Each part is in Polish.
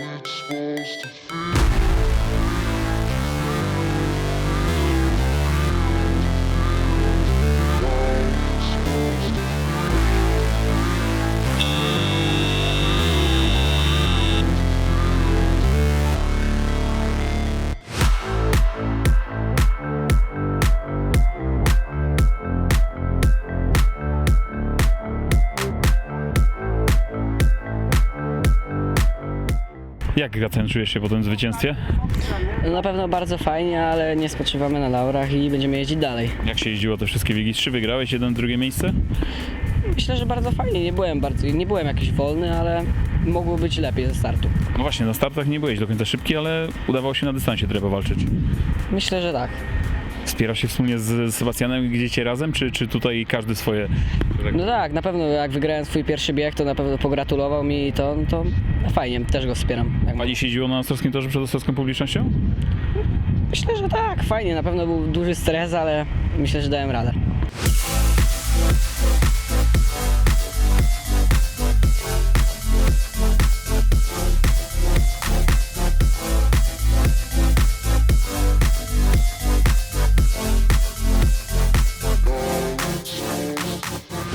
it's supposed to feel Jak Gacen czujesz się po tym zwycięstwie? No na pewno bardzo fajnie, ale nie spoczywamy na laurach i będziemy jeździć dalej. Jak się jeździło te wszystkie biegi? Trzy wygrałeś, jeden, drugie miejsce? Myślę, że bardzo fajnie. Nie byłem bardzo, nie byłem jakiś wolny, ale mogło być lepiej ze startu. No właśnie, na startach nie byłeś do końca szybki, ale udawało się na dystansie trochę powalczyć. Myślę, że tak. Wspierasz się wspólnie z Sebastianem, gdziecie razem, czy, czy tutaj każdy swoje? No tak, na pewno jak wygrałem swój pierwszy bieg, to na pewno pogratulował mi i to, to fajnie, też go wspieram. Jak Pani się jeździło na Ostrowskim Torze przed Ostrowską publicznością? Myślę, że tak, fajnie. Na pewno był duży stres, ale myślę, że dałem radę.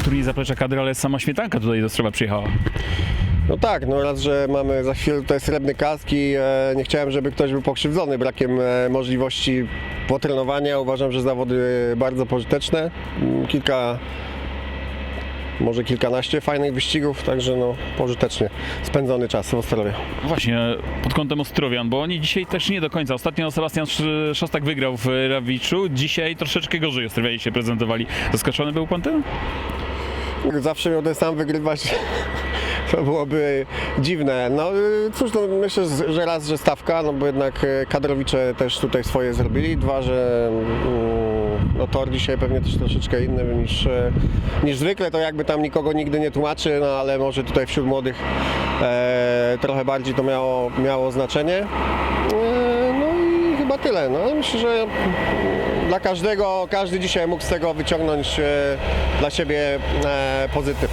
Turniej zaplecza kadry, ale sama śmietanka tutaj do Ostrowa przyjechała. No tak, no raz, że mamy za chwilę tutaj srebrny kask i e, nie chciałem, żeby ktoś był pokrzywdzony brakiem e, możliwości potrenowania. Uważam, że zawody bardzo pożyteczne. Mm, Kilka, może kilkanaście fajnych wyścigów, także no pożytecznie spędzony czas w Ostrowie. No Właśnie, pod kątem Ostrowian, bo oni dzisiaj też nie do końca. Ostatnio Sebastian Sz- Szostak wygrał w Rawiczu, dzisiaj troszeczkę gorzej Ostrowianie się prezentowali. Zaskoczony był pan tym? Zawsze miał ten sam wygrywać. To byłoby dziwne. No y, cóż, no, myślę, że raz, że stawka, no bo jednak y, kadrowicze też tutaj swoje zrobili. Dwa, że mm, no, tor dzisiaj pewnie też troszeczkę inny niż, e, niż zwykle. To jakby tam nikogo nigdy nie tłumaczy, no ale może tutaj wśród młodych e, trochę bardziej to miało, miało znaczenie. E, chyba tyle. No, myślę, że dla każdego, każdy dzisiaj mógł z tego wyciągnąć e, dla siebie e, pozytyw.